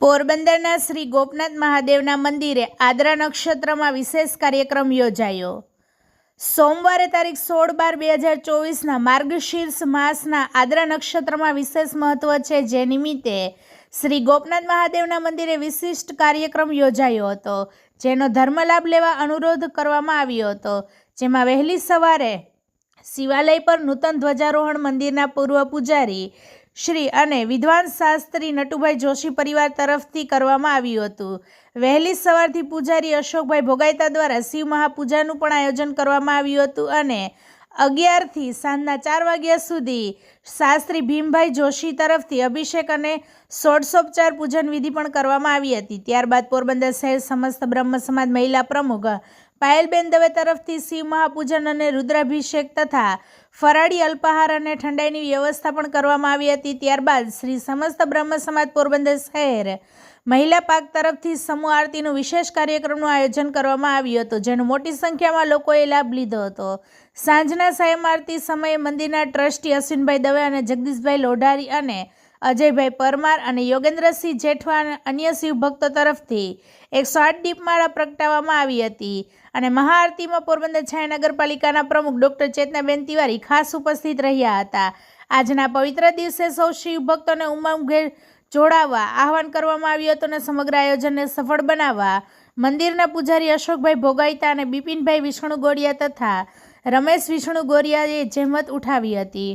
પોરબંદરના શ્રી ગોપનાથ મહાદેવના મંદિરે આદ્રા નક્ષત્રમાં વિશેષ કાર્યક્રમ યોજાયો. સોમવારે તારીખ સોળ બાર બે હજાર ચોવીસના માર્ગશીર્ષ માસના આદ્રા નક્ષત્રમાં વિશેષ મહત્વ છે જે નિમિત્તે શ્રી ગોપનાથ મહાદેવના મંદિરે વિશિષ્ટ કાર્યક્રમ યોજાયો હતો, જેનો ધર્મલાભ લેવા અનુરોધ કરવામાં આવ્યો હતો. જેમાં વહેલી સવારે શિવાલય પર નૂતન ધ્વજારોહણ મંદિરના પૂર્વ પૂજારી શ્રી અને વિદ્વાન શાસ્ત્રી નટુભાઈ જોશી પરિવાર તરફથી કરવામાં આવ્યું હતું. વહેલી સવારથી પૂજારી અશોકભાઈ ભોગાયતા દ્વારા શિવ મહાપૂજાનું પણ આયોજન કરવામાં આવ્યું હતું અને અગિયારથી સાંજના ચાર વાગ્યા સુધી શાસ્ત્રી ભીમભાઈ જોશી તરફથી અભિષેક અને ષોડશોપચાર પૂજન વિધિ પણ કરવામાં આવી હતી. ત્યારબાદ પોરબંદર શહેર સમસ્ત બ્રહ્મ સમાજ મહિલા પ્રમુખ પાયલબેન દવે તરફથી શિવ મહાપૂજન અને રુદ્રાભિષેક તથા ફરાળી અલ્પાહાર અને ઠંડાઈની વ્યવસ્થા પણ કરવામાં આવી હતી. ત્યારબાદ શ્રી સમસ્ત બ્રહ્મ સમાજ પોરબંદર શહેર મહિલા પાક તરફથી સમૂહ આરતીનું વિશેષ કાર્યક્રમનું આયોજન કરવામાં આવ્યું હતું, જેનો મોટી સંખ્યામાં લોકોએ લાભ લીધો હતો. સાંજના સાયમ આરતી સમયે મંદિરના ટ્રસ્ટી અશ્વિનભાઈ દવે અને જગદીશભાઈ લોઢારી અને અજયભાઈ પરમાર અને યોગેન્દ્રસિંહ જેઠવા અન્ય શિવ ભક્તો તરફથી એકસો આઠ દીપમાળા પ્રગટાવવામાં આવી હતી. અને મહાઆરતીમાં પોરબંદર છાયા નગરપાલિકાના પ્રમુખ ડૉક્ટર ચેતનાબેન તિવારી ખાસ ઉપસ્થિત રહ્યા હતા. આજના પવિત્ર દિવસે સૌ શિવ ભક્તોને ઉમંગે જોડાવા આહવાન કરવામાં આવ્યું હતું અને સમગ્ર આયોજનને સફળ બનાવવા મંદિરના પૂજારી અશોકભાઈ ભોગાઈતા અને બિપિનભાઈ વિષ્ણુ ગોડિયા તથા રમેશ વિષ્ણુ ગોરિયાએ જહેમત ઉઠાવી હતી.